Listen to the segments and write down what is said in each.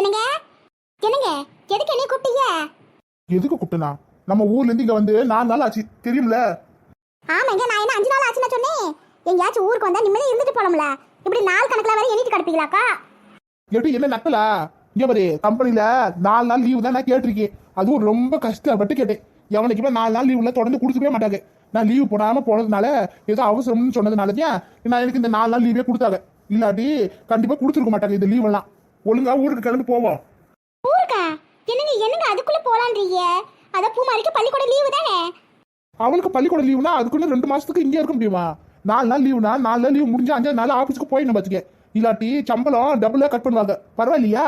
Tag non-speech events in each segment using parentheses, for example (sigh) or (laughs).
என்னங்க? என்னங்க? எதுக்கு என்னைய கூப்பிட்டீங்க? எதுக்கு கூப்பிட்டனா? நம்ம ஊர்ல இருந்து இங்க வந்து நாலு நாள் ஆச்சு. தெரியும்ல? ஆமாங்க நான் என்ன அஞ்சு நாள் ஆச்சுன்னு சொன்னேன். எங்கேயாச்சும் ஊருக்கு வந்தா நிம்மதியா இருந்துட்டு போலாம்ல. இப்படி நாள் கணக்குல வரை எண்ணிட்டு கிடப்பீங்களாக்கா? எப்படி என்ன நக்கலா? இங்க பாரு கம்பெனில நாலு நாள் லீவு தான் நான் கேட்டிருக்கேன். அதுவும் ரொம்ப கஷ்டப்பட்டு கேட்டேன். எவனுக்குமே நாலு நாள் லீவுல தொடர்ந்து கொடுக்கவே மாட்டாங்க. நான் லீவு போடாம போனதுனால ஏதோ அவசரம்னு சொன்னதுனால தான் நான் எனக்கு இந்த நாலு நாள் லீவே கொடுத்தாங்க. இல்லாட்டி கண்டிப்பா கொடுத்துருக்க மாட்டாங்க இந்த லீவ் எல்லாம். ஒழுங்கா ஊருக்கு கிளம்பி போவோம் ஊருக்கா? என்னங்க என்னங்க அதுக்குள்ள போலான்றீங்க? அத பூமாரிக்கு பள்ளிக்கூட லீவு தானே? அவனுக்கு பள்ளிக்கூட லீவுனா அதுக்குன்னு ரெண்டு மாசத்துக்கு இங்கே இருக்க முடியுமா? நாலு நாள் லீவுனா நாலு நாள் லீவு முடிஞ்சு அஞ்சாவது நாள் ஆஃபீஸ்க்கு போயிடணும் பார்த்துக்க இல்லாட்டி சம்பளம் டபுளா கட் பண்ணுவாங்க. பரவாயில்லையா?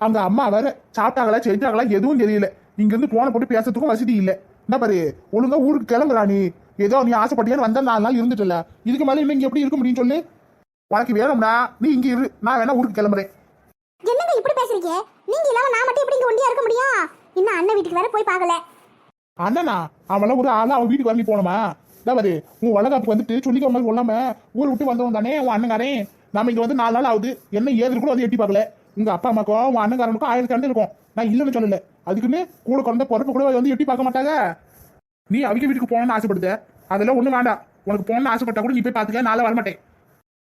அங்க அம்மா வேற சாப்பிட்டாங்களா செஞ்சாங்களா எதுவும் தெரியல. இங்க இருந்து போன போட்டு பேசுறதுக்கும் வசதி இல்ல. என்ன பாரு ஒழுங்கா ஊருக்கு கிளம்புறா நீ. ஏதோ நீ ஆசைப்பட்டியான்னு வந்தா நாலு நாள் இருந்துட்டல. இதுக்கு மேல இன்னும் இங்க எப்படி இருக்க முடியும்னு சொல்லு. உனக்கு வேணும்னா நீ இங்க இரு. நான் வேணா ஊருக்கு கிளம்புறேன். என்னங்க இப்படி பேசுறீங்க? நீங்க இல்லாம நான் மட்டும் எப்படி இங்க ஒண்டியா இருக்க முடியும் இன்னும் அண்ணன் வீட்டுக்கு வேற போய் பார்க்கல. அண்ணனா? அவன ஒரு ஆளா அவன் வீட்டுக்கு வரலி போனோமா? தவறு உன் வளகாப்புக்கு வந்துட்டு சொல்லிக்க மாதிரி சொல்லாம ஊர் விட்டு வந்தவன் தானே உன் அண்ணங்காரன் நாம இங்க வந்து நாலு நாள் ஆகுது. என்ன ஏது கூட வந்து எட்டி பார்க்கல. உங்க அப்பா அம்மாக்கும் உன் அண்ணங்காரனுக்கும் ஆயிரம் கண்டு இருக்கும். நான் இல்லைன்னு சொல்லல. அதுக்குன்னு கூட குழந்த பிறப்பு கூட வந்து எட்டி பார்க்க மாட்டாங்க நீ அவங்க வீட்டுக்கு போகணும்னு ஆசைப்படுத. அதெல்லாம் ஒன்றும் வேண்டாம். உனக்கு போகணும்னு ஆசைப்பட்டா கூட நீ போய் பார்த்துக்க நாளை வரமாட்டேன்.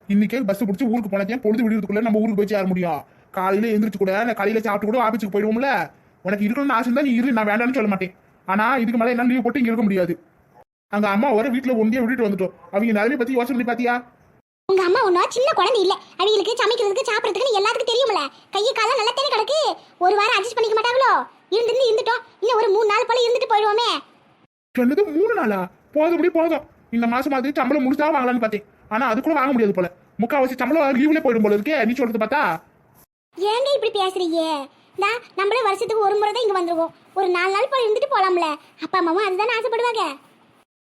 இன்னைக்கே பஸ் பிடிச்சி ஊருக்கு போனதே பொழுது விடுறதுக்குள்ள நம்ம ஊருக்கு போய் சேர முடியும்? காலையில எந்திரிச்சு கூட நான் காலையில சாப்பிட்டு கூட ஆபீஸுக்கு போயிடுவோம்ல. உனக்கு இருக்கணும்னு ஆசை இருந்தா நீ இரு நான் வேண்டாம்னு சொல்ல மாட்டேன். ஆனா இதுக்கு மேல என்ன லீவ் போட்டு இங்க இருக்க முடியாது. அங்க அம்மா வர வீட்டுல ஒண்டியா விட்டுட்டு வந்துட்டோம். அவங்க நிலைமை பத்தி யோசனை பாத்தியா? உங்க அம்மா ஒண்ணா சின்ன குழந்தை இல்ல. அவங்களுக்கு சமைக்கிறதுக்கு சாப்பிடறதுக்கு எல்லாத்துக்கும் தெரியும்ல. கையை காலம் நல்லா தானே கிடக்கு? ஒரு வாரம் அட்ஜஸ்ட் பண்ணிக்க மாட்டாங்களோ? இருந்து இருந்துட்டோம். இன்னும் ஒரு மூணு நாள் போல இருந்துட்டு போயிடுவோமே. சொன்னது மூணு நாளா? போதும்படி போதும். இந்த மாசம் அது சம்பளம் முடிச்சா வாங்கலாம்னு பார்த்தேன். ஆனா அது கூட வாங்க முடியாது போல. முக்காவாசி சம்பளம் லீவ்ல போயிடும் போல இருக்கே. நீ சொல்றது பார்த்தா? ஏங்க இப்படி பேசுறீங்க? நான் நம்மளே வருஷத்துக்கு ஒரு முறை தான் இங்க வந்துருவோம் ஒரு நாலு நாள் போல இருந்துட்டு போலாம்ல. அப்பா அம்மாவும் அதுதானே ஆசைப்படுவாங்க.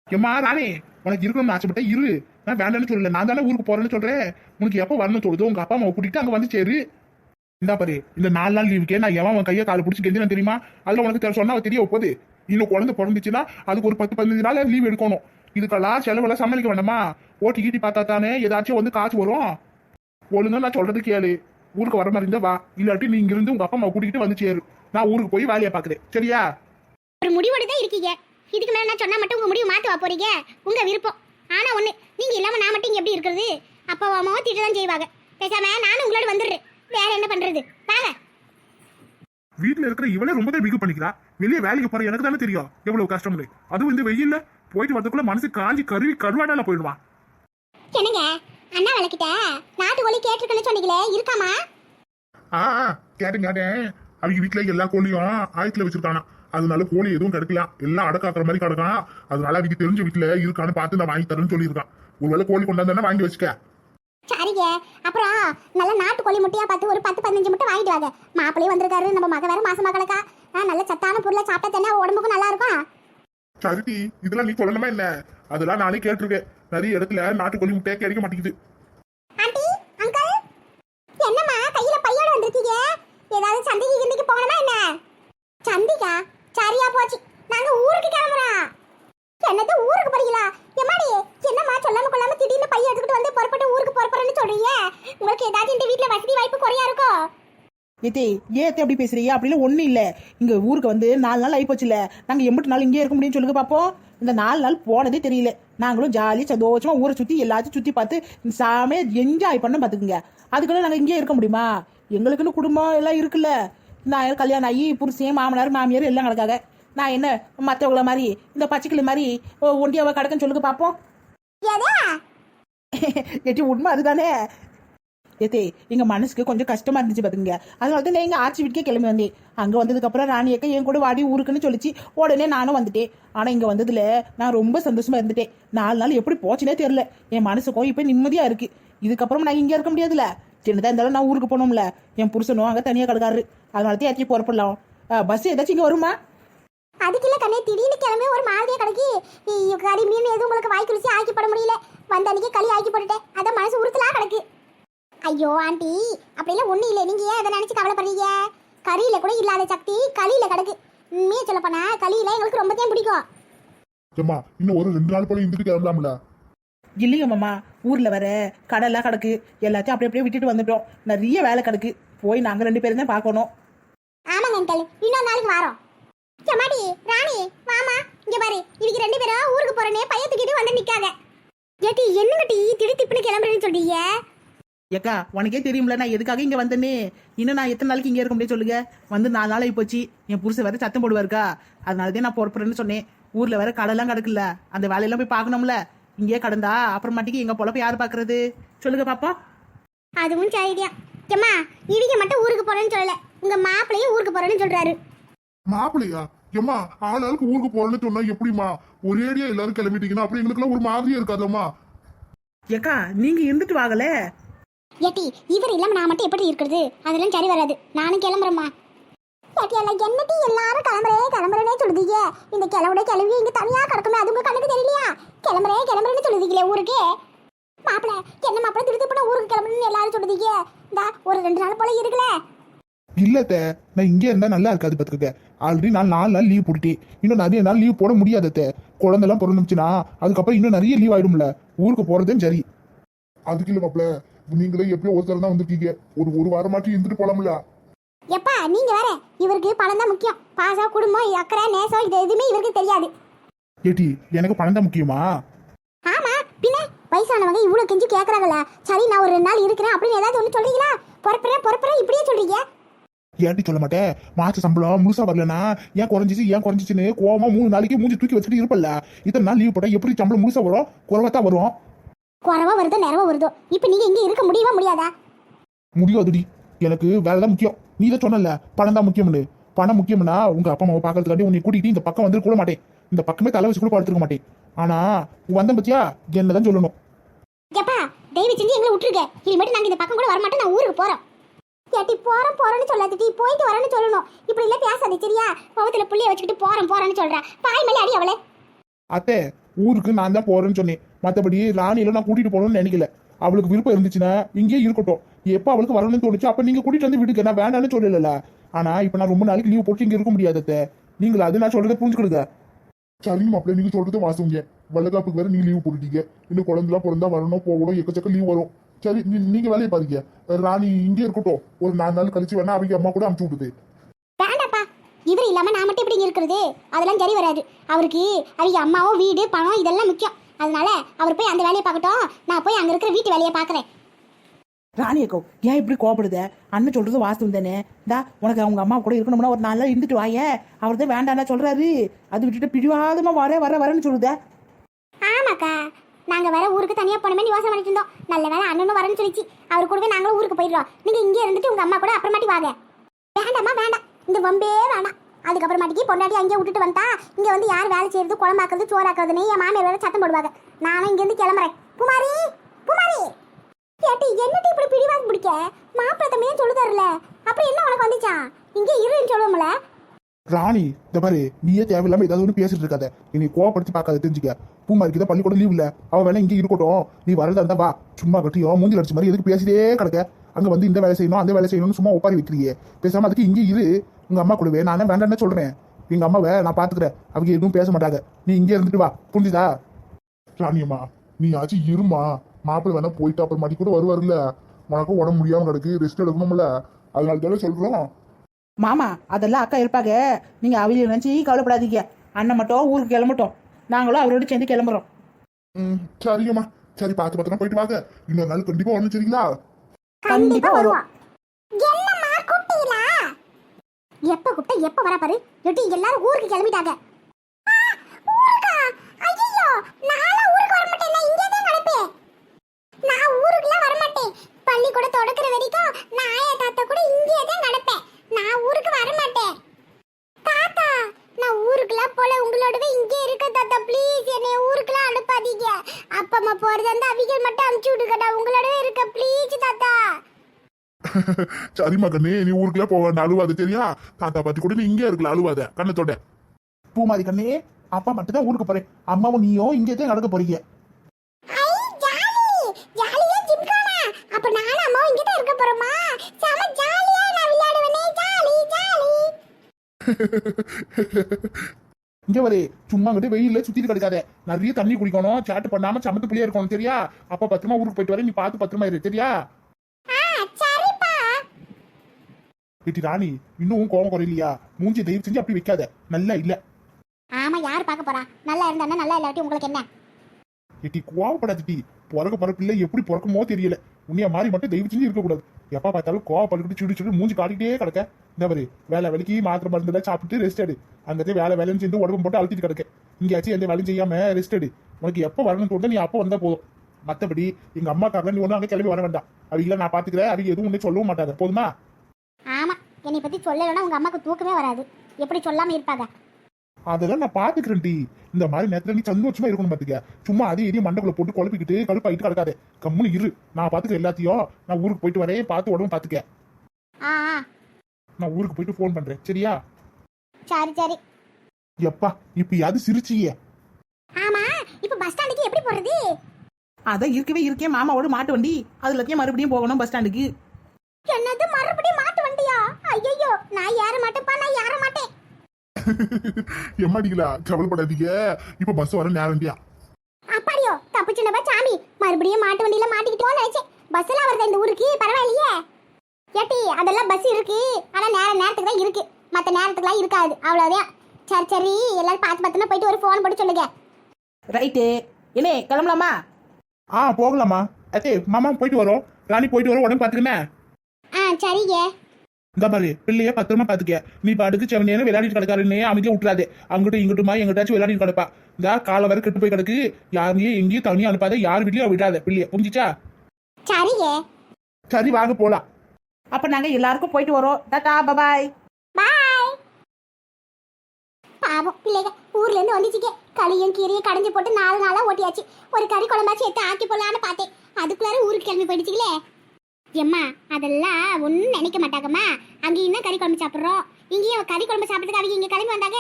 எம்மா ராணி உனக்கு இருக்கணும்னு ஆசைப்பட்டா இரு. நான் வேண்டாம்னு சொல்லல. நான் தானே ஊருக்கு போறேன்னு சொல்றேன். உனக்கு எப்போ வரணும் சொல்லுதோ உங்க அப்பா அம்மாவை கூட்டிட்டு அங்க வந்து சேரு. இந்தா பாரு இந்த நாலு நாள் லீவுக்கே நான் எவன் அவன் கையை காலை பிடிச்சி கெஞ்சினா தெரியுமா? அதுல உனக்கு தெரிய சொன்னா தெரிய போகுது. இன்னும் குழந்தை பிறந்துச்சுன்னா அதுக்கு ஒரு பத்து பதினஞ்சு நாள் லீவ் எடுக்கணும். இதுக்கெல்லாம் செலவெல்லாம் சமாளிக்க வேண்டாமா? ஓட்டி கீட்டி பார்த்தா தானே ஏதாச்சும் வந்து காசு வரும். ஒழுங்கா நான் சொல்றது கேளு. ஊருக்கு வர மாதிரி இருந்தா வா. இல்லாட்டி நீ இங்க இருந்து உங்க அப்பா அம்மா கூட்டிகிட்டு வந்து சேரு. நான் ஊருக்கு போய் வேலையை பாக்குறேன் சரியா? ஒரு முடிவோட தான் இருக்கீங்க. இதுக்கு மேல நான் சொன்னா மட்டும் உங்க முடிவு மாத்துவா போறீங்க. உங்க விருப்பம். ஆனா ஒண்ணு நீங்க இல்லாம நான் மட்டும் இங்க எப்படி இருக்கிறது? அப்பா அம்மாவும் திட்ட தான் செய்வாங்க. பேசாம நானும் உங்களோட வந்துடுறேன். வேற என்ன பண்றது? வாங்க. வீட்ல இருக்கிற இவளே ரொம்ப பிகு பண்ணிக்கிறா. வெளியே வேலைக்கு போற எனக்கு தானே தெரியும். எவ்வளவு கஷ்டம்னு அதுவும் இந்த வெயில்ல போயிட்டு வரதுக்குள்ள மனசு காஞ்சி கருவி கருவாடால போயிடுவான் என்னங்க? அண்ணா வளக்கிட்ட நாட்டு கோழி கேட்டிருக்கேன்னு சொன்னீங்களே இருக்காமா? ஆ கேட்டேன் கேட்டேன். அவங்க வீட்ல எல்லா கோழியும் ஆயத்துல வச்சிருக்கானா. அதனால கோழி எதுவும் கிடைக்கலாம் எல்லாம் அடக்காக்குற மாதிரி கிடக்கான் அதனால அவங்க தெரிஞ்ச வீட்ல இருக்கான்னு பார்த்து நான் வாங்கி தரேன்னு சொல்லியிருக்கான். ஒருவேளை கோழி கொண்டாந்தானே வாங்கி வச்சுக்க. சரிங்க. அப்புறம் நல்ல நாட்டு கோழி முட்டையா பார்த்து ஒரு பத்து பதினஞ்சு முட்டை வாங்கிட்டு வாங்க மாப்பிள்ளையும் வந்திருக்காரு. நம்ம மக வேற மாசமா கிடக்கா நல்ல சத்தான பொருளை சாப்பிட்டா தானே உடம்புக்கும் நல்லா இருக்கும் சரிடி இதெல்லாம் நீ சொல்லணுமா என்ன? அதெல்லாம் நானே கேட்டிருக்கேன். நிறைய இடத்துல நாட்டுக்கோழி முட்டையே கிடைக்க மாட்டேங்குது ஆண்டி அங்கிள் என்னம்மா கையில பையோட வந்திருக்கீங்க ஏதாவது சந்தைக்கு கிந்திக்கு போகணுமா என்ன சந்திக்கா சரியா போச்சு நாங்க ஊருக்கு கிளம்புறோம் என்னது ஊருக்கு போறீங்களா எம்மாடி என்னம்மா சொல்லாம கொள்ளாம திடீர்னு பைய எடுத்துக்கிட்டு வந்து புறப்பட்டு ஊருக்கு புறப்படுறேன்னு சொல்றீங்க உங்களுக்கு ஏதாச்சும் இந்த வீட்ல வசதி வாய்ப்பு குறையா இருக்கோ ஏத்தே ஏத்தே அப்படி பேசுறீங்க? அப்படிலாம் ஒன்றும் இல்லை. இங்கே ஊருக்கு வந்து நாலு நாள் ஆகிப்போச்சுல நாங்கள் எம்பிட்டு நாள் இங்கே இருக்க முடியும்னு சொல்லுங்க பார்ப்போம் இந்த நாலு நாள் போனதே தெரியல. நாங்களும் ஜாலியாக சந்தோஷமாக ஊரை சுற்றி எல்லாத்தையும் சுற்றி பார்த்து சாமே என்ஜாய் பண்ண பார்த்துக்குங்க அதுக்குள்ள நாங்கள் இங்கே இருக்க முடியுமா? எங்களுக்குன்னு குடும்பம் எல்லாம் இருக்குல்ல. நான் கல்யாணம் ஆகி புருஷன் மாமனார் மாமியார் எல்லாம் கிடக்காங்க. நான் என்ன மற்றவங்கள மாதிரி இந்த பச்சைக்கிளி மாதிரி ஒண்டியாவை கிடக்குன்னு சொல்லுங்க பார்ப்போம் எட்டி உண்மை அதுதானே. ஏத்தே எங்க மனசுக்கு கொஞ்சம் கஷ்டமா இருந்துச்சு பாத்துங்க அதனால தான் நான் எங்க ஆச்சி வீட்டுக்கே கிளம்பி வந்தேன். அங்க வந்ததுக்கு அப்புறம் ராணி அக்கா என் கூட வாடி ஊருக்குன்னு சொல்லிச்சு. உடனே நானும் வந்துட்டேன். ஆனா இங்க வந்ததுல நான் ரொம்ப சந்தோஷமா இருந்துட்டேன். நாலு நாள் எப்படி போச்சுனே தெரியல. என் மனசுக்கும் இப்ப நிம்மதியா இருக்கு. இதுக்கப்புறம் நான் இங்க இருக்க முடியாதுல்ல. சின்னதா இருந்தாலும் நான் ஊருக்கு போனோம்ல என் புருஷனும் அங்க தனியா கிடக்காரு அதனால தான் ஏற்றி புறப்படலாம். பஸ் ஏதாச்சும் இங்க வருமா? அதுக்கு இல்ல கண்ணே திடீர்னு கிளம்பி ஒரு மாதிரியா கிடக்கு கறி மீன் எதுவும் உங்களுக்கு வாய்க்கு ஆக்கி போட முடியல. வந்த அன்னைக்கு களி ஆக்கி போட்டுட்டேன் அதான் மனசு உறுத்தலா கிடக்கு. ஐயோ ஆண்டி. அப்படிலாம் ஒண்ணும் இல்லை. நீங்க ஏன் அதை நினைச்சு கவலைப்படுறீங்க? கறியில கூட இல்லாத சக்தி களியில கிடக்கு. உண்மையை சொல்ல போனா களியில எங்களுக்கு ரொம்ப தான் பிடிக்கும். ஏம்மா இன்னும் ஒரு ரெண்டு நாள் போல இருந்துட்டு கிளம்பலாம்ல? மாமா ஊர்ல வர கடைலாம் கிடக்கு. எல்லாத்தையும் அப்படியே அப்படியே விட்டுட்டு வந்துட்டோம். நிறைய வேலை கிடக்கு. போய் நாங்க ரெண்டு பேரும் தான் பார்க்கணும். ஆமாங்க அங்கிள் இன்னொரு நாளைக்கு வரோம். எம்மாடி ராணி வாமா இங்க பாரு இவங்க ரெண்டு பேரும் ஊருக்கு போறேனே பைய தூக்கிட்டு வந்து நிக்காங்க. ஏட்டி என்னங்க டீ திடு திப்புன்னு கிளம்புறேன்னு சொல்றீங்க? ஏக்கா உனக்கே தெரியும்ல நான் எதுக்காக இங்க வந்தேனே? இன்னும் நான் எத்தனை நாளைக்கு இங்க இருக்க முடியும் சொல்லுங்க. வந்து நாலு நாள் ஆகி போச்சு. என் புருஷன் வேற சத்தம் போடுவாருக்கா. அதனாலதான் நான் பொறுப்புறேன்னு சொன்னேன். ஊர்ல வேற கடைலாம் கிடக்குல்ல. அந்த வேலையெல்லாம் போய் பார்க்கணும்ல. இங்கேயே கடந்தா அப்புறமாட்டிக்கு எங்க பொழப்ப யார் பாக்குறது சொல்லுங்க பாப்பா. அதுவும் சரிதான் ஏம்மா இவங்க மட்டும் ஊருக்கு போறேன்னு சொல்லல. உங்க மாப்பிள்ளையும் ஊருக்கு போறேன்னு சொல்றாரு. மாப்பிள்ளையா? ஏம்மா ஆளாளுக்கு ஊருக்கு போறேன்னு சொன்னா எப்படிம்மா? ஒரேடியா எல்லாரும் கிளம்பிட்டீங்கன்னா அப்புறம் எங்களுக்குலாம் ஒரு மாதிரியா இருக்காதம்மா ஏக்கா நீங்க இருந்துட்டு வாங்கல ஏட்டி இவர் இல்லாம நான் மட்டும் எப்படி இருக்கிறது? அதெல்லாம் சரி வராது. நானும் கிளம்புறேம்மா. ஏட்டி எல்லாம் என்னட்டி எல்லாரும் கிளம்புறே கிளம்புறேனே சொல்லுதீங்க. இந்த கிளவுட கிளவி இங்க தனியா கிடக்குமே அது உங்க கண்ணுக்கு தெரியலையா? கிளம்புறே கிளம்புறேன்னு சொல்லுதீங்களே ஊருக்கே. மாப்பிள என்ன மாப்பிள திருத்து பண்ண ஊருக்கு கிளம்புறேன்னு எல்லாரும் சொல்லுதீங்க. இந்த ஒரு ரெண்டு நாள் போல இருக்குல்ல. இல்லத்த நான் இங்கே இருந்தா நல்லா இருக்காது பாத்துக்க ஆல்ரெடி நான் நாலு நாள் லீவ் போட்டுட்டேன் இன்னும் நிறைய நாள் லீவ் போட முடியாதத்த குழந்தைலாம் பிறந்துச்சுன்னா அதுக்கப்புறம் இன்னும் நிறைய லீவ் ஆயிடும்ல. ஊருக்கு போறதும் சரி. அதுக்கு இல்ல மாப்பிள நீங்களே எப்பயோ ஒரு தரம் தான் வந்திருக்கீங்க. ஒரு ஒரு வாரமாட்டி இருந்துட்டு போலாம்ல எப்பா நீங்க வேற இவருக்கு பணம் தான் முக்கியம். பாசம் குடும்பம் அக்கறை நேசம் இது எதுவுமே இவருக்கு தெரியாது. ஏட்டி எனக்கு பணம் தான் முக்கியமா? ஆமா பின்ன? வயசானவங்க இவ்வளவு கெஞ்சி கேக்குறாங்களா சரி நான் ஒரு ரெண்டு நாள் இருக்கிறேன். அப்படின்னு ஏதாவது ஒண்ணு சொல்றீங்களா? பொறுப்புறேன் பொறுப்புறேன் இப்படியே சொல்றீங்க. ஏன்டி சொல்ல மாட்டேன் மாச சம்பளம் முழுசா வரலனா? ஏன் குறைஞ்சிச்சு ஏன் குறைஞ்சிச்சுன்னு கோவமா மூணு நாளைக்கு மூஞ்சி தூக்கி வச்சுட்டு இருப்பல்ல? இத்தனை நாள் லீவ் போட்டா எப்படி சம்பளம் முழுசா வரும்? குறைவா தான் வரும். குறவா வருதோ நிறைவா வருதோ? இப்ப நீங்க இங்க இருக்க முடியுமா முடியாதா? முடியாதுடி. எனக்கு வேலை தான் முக்கியம். நீ தான் சொன்னல பணம் தான் முக்கியம்னு. பணம் முக்கியம்னா உங்க அப்பா அம்மாவை பார்க்கறதுக்காண்டி உன்னை கூட்டிகிட்டு இந்த பக்கம் வந்து கூட மாட்டேன். இந்த பக்கமே தலை வச்சு கூட படுத்துக்க மாட்டேன். ஆனா வந்த பத்தியா? என்னதான் சொல்லணும். எப்பா தயவு செஞ்சு எங்களை விட்டுருங்க. இனிமேட்டு நாங்க இந்த பக்கம் கூட வரமாட்டோம் நான் ஊருக்கு போறோம். ஏட்டி போறோம் போறேன்னு சொல்லாதடி போயிட்டு வரேன்னு சொல்லணும். இப்படி எல்லாம் பேசாதே சரியா? பவத்துல புள்ளைய வச்சுக்கிட்டு போறேன் போறேன்னு சொல்றா. பாய் மேலே அடி அவளே. அத்தை ஊருக்கு நான் தான் போறேன்னு சொன்னேன். மற்றபடி ராணியில நான் கூட்டிட்டு போகணும்னு நினைக்கல. அவளுக்கு விருப்பம் இருந்துச்சுன்னா இங்கேயே இருக்கட்டும். எப்போ அவளுக்கு வரணும்னு தோணுச்சு அப்ப நீங்க கூட்டிட்டு வந்து வீட்டுக்கு நான் வேண்டாம்னு சொல்லல ஆனா இப்ப நான் ரொம்ப நாளைக்கு லீவ் போட்டு இங்க இருக்க முடியாது அத்தை. நீங்களா அது நான் சொல்றதை புரிஞ்சுக்கிடுங்க. சரிங்க மாப்பிள்ள நீங்க சொல்றது வாசுங்க. வல்லகாப்புக்கு வேற நீங்க லீவ் போட்டுட்டீங்க. இன்னும் குழந்தைலாம் பிறந்தா வரணும் போகணும் எக்கச்சக்க லீவ் வரும். சரி நீ- நீங்க வேலையை பாருங்க. ராணி இங்கே இருக்கட்டும். ஒரு நாலு நாள் கழிச்சு வேணா அவங்க அம்மா கூட அமுச்சு விடுது. வேண்டாப்பா. இவர் இல்லாம நான் மட்டும் இப்படி இருக்கிறது? அதெல்லாம் சரி வராது. அவருக்கு அவங்க அம்மாவும் வீடு பணம் இதெல்லாம் முக்கியம். அதனால அவர் போய் அந்த வேலையை பார்க்கட்டும். நான் போய் அங்க இருக்கிற வீட்டு வேலையை பார்க்கறேன். ராணி அக்கோ ஏன் இப்படி கோபப்படுத அண்ணன் சொல்றது வாஸ்தவம் தானே. டா உனக்கு அவங்க அம்மா கூட இருக்கணும்னா ஒரு நாள் இருந்துட்டு வாயே. அவர் தான் வேண்டாம்னா சொல்றாரு. அது விட்டுட்டு பிடிவாதமா வர வர வரேன்னு சொல்லுத. ஆமாக்கா. நாங்க வேற ஊருக்கு தனியா போனமே யோசனை பண்ணிட்டு இருந்தோம். நல்ல வேலை அண்ணனும் வரேன்னு சொல்லிச்சு. அவர் கூடவே நாங்களும் ஊருக்கு போயிடுறோம். நீங்க இங்கே இருந்துட்டு உங்க அம்மா கூட அப்புறமாட்டி வாங்க. வேண்டாம்மா வேண்டாம். இந்த வம்பே வேண்டாம் அதுக்கப்புறமாட்டிக்கு பொண்டாட்டி அங்கேயே விட்டுட்டு வந்தா இங்கே வந்து யார் வேலை செய்யறது? குழம்பாக்குறது சோறாக்குறதுன்னு என் மாமியார் வேற சத்தம் போடுவாங்க. நானும் இங்கேருந்து கிளம்புறேன். குமாரி குமாரி கேட்டி என்னட்டு இப்படி பிடிவாங்க பிடிக்க? மாப்பிள்ளை தம்பியும் சொல்லு தரல. அப்புறம் என்ன உனக்கு வந்துச்சான் இங்கே இருன்னு சொல்லுவோம்ல. ராணி இந்த மாதிரி நீயே தேவையில்லாம ஏதாவது ஒன்று பேசிட்டு இருக்காத. நீ கோவப்படுத்தி பார்க்காத தெரிஞ்சுக்க. பூமாரிக்கு தான் பள்ளிக்கூடம் லீவ் இல்ல அவ வேலை இங்கே இருக்கட்டும். நீ வரதா இருந்தா வா. சும்மா கட்டியோ மூஞ்சி அடிச்ச மாதிரி எதுக்கு பேசிட்டே கிடக்க. அங்க வந்து இந்த வேலை செய்யணும் அந்த வேலை செய்யணும்னு சும்மா ஒப்பாரி வைக்கிறியே. பேசாம அதுக்கு இங்கே இரு. உங்க அம்மா கூடவே நானே வேண்டாம்னு சொல்றேன். எங்க அம்மாவை நான் பாத்துக்கிறேன். அவங்க எதுவும் பேச மாட்டாங்க. நீ இங்கே இருந்துட்டு வா. புரிஞ்சுதா? ராணியம்மா நீ ஆச்சும் இருமா. மாப்பிள்ளை வேணா போயிட்டு அப்புறம் மடி கூட வருவாருல்ல. உனக்கும் உடம்பு முடியாம கிடக்கு. ரெஸ்ட் எடுக்கணும்ல. அதனால தானே சொல்றோம். மாமா அதெல்லாம் அக்கா இருப்பாங்க. நீங்க அவையில நினைச்சு கவலைப்படாதீங்க. அண்ணன் மட்டும் ஊருக்கு கிளம்பட்டும். நாங்களும் அவரோட சேர்ந்து கிளம்புறோம். ம் சரிங்கம்மா. சரி பார்த்து பத்திரமா போயிட்டு வாங்க. இன்னொரு நாள் கண்டிப்பா வரணும் சரிங்களா? கண்டிப்பா வருவோம். எப்ப கூப்பிட்டா எப்ப வர பாரு எட்டி எல்லாரும் ஊருக்கு கிளம்பிட்டாங்க ஆ, ஊருக்கா? ஊருக்கு வர நான் நான் ஊருக்குலாம் வர மாட்டேன். பள்ளிக்கூடம் தொடக்கிற வரைக்கும் நான் ஆயா தாத்தா கூட இங்கேயே தான் நடப்பேன் நான் ஊருக்கு வர மாட்டேன். தாத்தா, நான் ஊருக்குலாம் போல உங்களோடவே இங்கே இருக்கேன் தாத்தா ப்ளீஸ் என்னை ஊருக்குலாம் அனுப்பாதீங்க அப்பா அம்மா போறதா இருந்தா அவிகள் மட்டும் அனுப்பிச்சு விடுங்கடா உங்களோடவே இருக்க ப்ளீஸ் தாத்தா (laughs) சரிம்மா கண்ணு நீ ஊருக்குள்ள போக வேண்டாம். அழுவாத சரியா? தாத்தா பாத்தி கூட நீ இங்கே இருக்கல அழுவாத. கண்ணத்தோட. பூமாரி கண்ணே அப்பா மட்டும் தான் ஊருக்கு போறேன். அம்மாவும் நீயும் இங்கே தான் நடக்க போறீங்க. (laughs) இங்க வரு சும்மா கிட்ட வெயில்ல சுத்திட்டு கிடக்காத. நிறைய தண்ணி குடிக்கணும். சாட்டு பண்ணாம சமத்து பிள்ளையா இருக்கணும் சரியா? அப்பா பத்திரமா ஊருக்கு போயிட்டு வர நீ பார்த்து பத்திரமா இரு சரியா ஆ சரிப்பா ஏட்டி ராணி இன்னும் கோவம் குறையிலையா? மூஞ்சி தயவு செஞ்சு அப்படி வைக்காத. நல்லா இல்ல. ஆமா யார் பார்க்க போறா? நல்லா இருந்தா நல்லா இல்லாட்டி உங்களுக்கு என்ன? ஏட்டி கோவப்படாதட்டி பிறக்க பிறக்க பிள்ளை எப்படி பிறக்குமோ தெரியல. உன்னைய மாதிரி மட்டும் தயவு செஞ்சு இருக்கக்கூடாது. எப்ப பார்த்தாலும் கோவப்பட்டுக்கிட்டு சுடி சுடி மூஞ்சி காட்டிக்கிட்டே கிடக்க. இந்த மாதிரி வேலை வேலைக்கு மாத்திரை மருந்துலாம் சாப்பிட்டு ரெஸ்ட் எடு. அங்கத்தே வேலை வேலைன்னு சேர்ந்து உடம்பு போட்டு அழுத்திட்டு கிடக்க. இங்கேயாச்சும் எந்த வேலையும் செய்யாம ரெஸ்ட் எடு. உனக்கு எப்போ வரணும்னு தோணுதோ நீ அப்போ வந்தா போதும். மத்தபடி எங்க அம்மாக்காரங்க நீ ஒன்றும் அங்கே கிளம்பி வர வேண்டாம். அவங்கள நான் பாத்துக்கிறேன். அவங்க எதுவும் ஒன்றும் சொல்லவும் மாட்டாங்க போதுமா? என்னை பத்தி சொல்லலைன்னா உங்க அம்மாக்கு தூக்கமே வராது. எப்படி சொல்லாம இருப்பாங்க? அதெல்லாம் நான் பாத்துக்கிறேன் டி. இந்த மாதிரி நேரத்துல நீ சந்தோஷமா இருக்கணும் பாத்துக்க. சும்மா அதே இதையும் மண்டக்குள்ள போட்டு குழப்பிக்கிட்டு கடுப்பாயிட்டு கிடக்காது. கம்முன்னு இரு. நான் பாத்துக்கிறேன் எல்லாத்தையும் நான் ஊருக்கு போயிட்டு வரேன். பார்த்து உடம்பு பாத்துக்க நான் ஊருக்கு போயிட்டு ஃபோன் பண்றேன். சரியா? சரி சரி. எப்பா இப்பயாவது சிரிச்சியே. ஆமா இப்ப பஸ் ஸ்டாண்டுக்கு எப்படி போறது? அதான் இருக்கவே இருக்கே மாமாவோட மாட்டு வண்டி. அதுலத்தையும் மறுபடியும் போகணும் பஸ் ஸ்டாண்டுக்கு என்னது மறுபடியும் மாட்டு வண்டியா ஐயோ நான் ஏற மாட்டேப்பா நான் ஏற மாட்டேன். (laughs) எம்மாடிகளா கவலைப்படாதீங்க. இப்ப பஸ் வர நேரண்டியா அப்பாடியோ தப்புச்சுனப்பா சாமி. மறுபடியும் மாட்டு வண்டியில மாட்டிக்கிட்டோம்னு நினைச்சேன். பஸ் எல்லாம் வருது இந்த ஊருக்கு? பரவாயில்லையே. ஏட்டி அதெல்லாம் பஸ் இருக்கு. ஆனா நேர நேரத்துக்கு தான் இருக்கு. மத்த நேரத்துக்குலாம் இருக்காது. அவ்வளவுதான். சரி சரி. எல்லாரும் பார்த்து பார்த்துனா போயிட்டு ஒரு ஃபோன் போட்டு சொல்லுங்க. ரைட்டு என்னே கிளம்பலாமா? ஆ போகலாமா. அத்தே மாமா போயிட்டு வரோம். ராணி போயிட்டு வரோம். உடம்பு பாத்துக்கண்ணே ஆ சரிங்க. இந்த பாரு பிள்ளைய பத்திரமா பாத்துக்க. நீ பாட்டுக்கு செவனேன்னு விளையாடிட்டு கிடக்காருன்னே அமைதியா விட்டுறாதே. அங்கிட்டும் இங்கிட்டுமா எங்கிட்டாச்சும் விளையாடிட்டு கிடப்பா. இந்த காலை வரை கெட்டு போய் கிடக்கு யாரையும் எங்கேயும் தனியா அனுப்பாத யார் வீட்லயும் விடாத பிள்ளைய. புரிஞ்சிச்சா? சரிங்க. சரி வாங்க போலாம். அப்ப நாங்க எல்லாருக்கும் போயிட்டு வரோம். டாடா பபாய் பாய் பாவம் பிள்ளைங்க ஊர்ல இருந்து வந்துச்சுக்கே. களியும் கீரையும் கடைஞ்சு போட்டு நாலு நாளா ஓட்டியாச்சு. ஒரு கறி குழம்பாச்சு எடுத்து ஆக்கி போடலான்னு பார்த்தேன். அதுக்குள்ளார ஊருக்கு கிளம்பி போயிடுச்சுங்களே. எம்மா அதெல்லாம் ஒன்றும் நினைக்க மாட்டாங்கம்மா. அங்கே இன்னும் கறி குழம்பு சாப்பிட்றோம். இங்கேயும் கறி குழம்பு சாப்பிட்றதுக்கு அவங்க இங்கே கிளம்பி வந்தாங்க.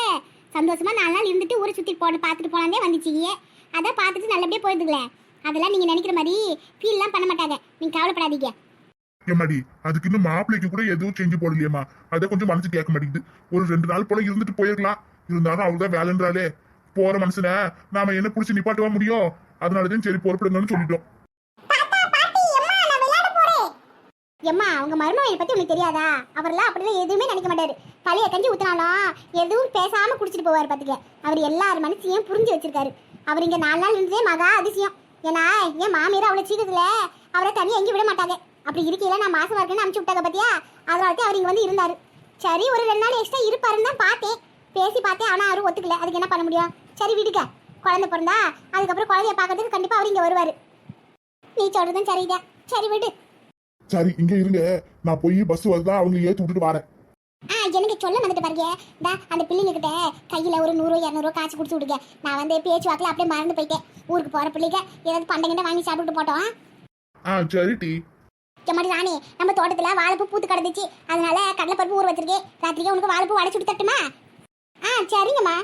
சந்தோஷமா நாலு நாள் இருந்துட்டு ஊரை சுற்றி போன பார்த்துட்டு போனாந்தே வந்துச்சிங்க அதான் பார்த்துட்டு நல்லபடியாக போயிருதுங்களே. அதெல்லாம் நீங்கள் நினைக்கிற மாதிரி ஃபீல்லாம் பண்ண மாட்டாங்க. நீங்கள் கவலைப்படாதீங்க. ஏமாடி அதுக்கு இன்னும் மாப்பிள்ளைக்கு கூட எதுவும் செஞ்சு போடலையேம்மா. அதை கொஞ்சம் மனசு கேட்க மாட்டேங்குது. ஒரு ரெண்டு நாள் போல இருந்துட்டு போயிருக்கலாம் இருந்தாலும் அவள்தான் வேலைன்றாலே போற மனுஷன நாம என்ன புடிச்சு நிப்பாட்டுவா முடியும்? அதனாலதான் சரி பொறுப்படுங்கன்னு சொல்லிட்டோம். எம்மா உங்க மருமகளை பத்தி உனக்கு தெரியாதா? அவர்லாம் அப்படிலாம் எதுவுமே நினைக்க மாட்டாரு. பழைய கஞ்சி ஊத்தினாலும் எதுவும் பேசாம குடிச்சிட்டு போவார் பாத்துக்க. அவர் எல்லார் மனசையும் புரிஞ்சு வச்சிருக்காரு. அவர் இங்க நாலு நாள் இருந்ததே மகா அதிசயம். ஏன்னா என் மாமியார் அவ்வளவு சீக்கிரத்துல அவரை தனியாக எங்கேயும் விட மாட்டாங்க. அப்படி இருக்கையில நான் மாசமா இருக்கேன்னு அனுப்பிச்சு விட்டாங்க பாத்தியா? அதனால தான் அவர் இங்க வந்து இருந்தாரு. சரி ஒரு ரெண்டு நாள் எக்ஸ்ட்ரா இருப்பாருன்னு தான் பார்த்தேன். பேசி பார்த்தேன் ஆனால் அவரும் ஒத்துக்கல. அதுக்கு என்ன பண்ண முடியும்? சரி விடுக்க குழந்தை பிறந்தா அதுக்கப்புறம் குழந்தைய பார்க்கறதுக்கு கண்டிப்பாக அவர் இங்கே வருவார். நீ சொல்கிறதும் சரிதான். சரி விடு. சரி இங்க இருங்க. நான் போய் பஸ் வருதா அவங்க ஏத்தி விட்டுட்டு வரேன். ஆ எனக்கு சொல்ல வந்துட்டு பாருங்க. டா அந்த பிள்ளைங்க கிட்ட கையில ஒரு நூறு இரநூறுவா காய்ச்சி குடிச்சு விடுங்க. நான் வந்து பேச்சு வாக்கில் அப்படியே மறந்து போயிட்டேன். ஊருக்கு போற பிள்ளைங்க ஏதாவது பண்டை வாங்கி சாப்பிட்டு போட்டோம். ஆ சரி டி. எம்மாடி ராணி நம்ம தோட்டத்துல வாழைப்பூ பூத்து கிடந்துச்சு. அதனால கடலைப்பருப்பு ஊற வச்சிருக்கேன். ராத்திரிக்கு உனக்கு வாழைப்பூ வடை சுட்டு தட்டுமா? ஆ சரிங்கம்மா.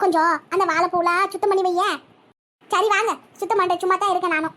கொஞ்சம் அந்த வாழைப்பூலாம் சுத்தம் பண்ணி வைய சரி வாங்க. சுத்தம் பண்ண சும்மா தான் இருக்கேன் நானும்.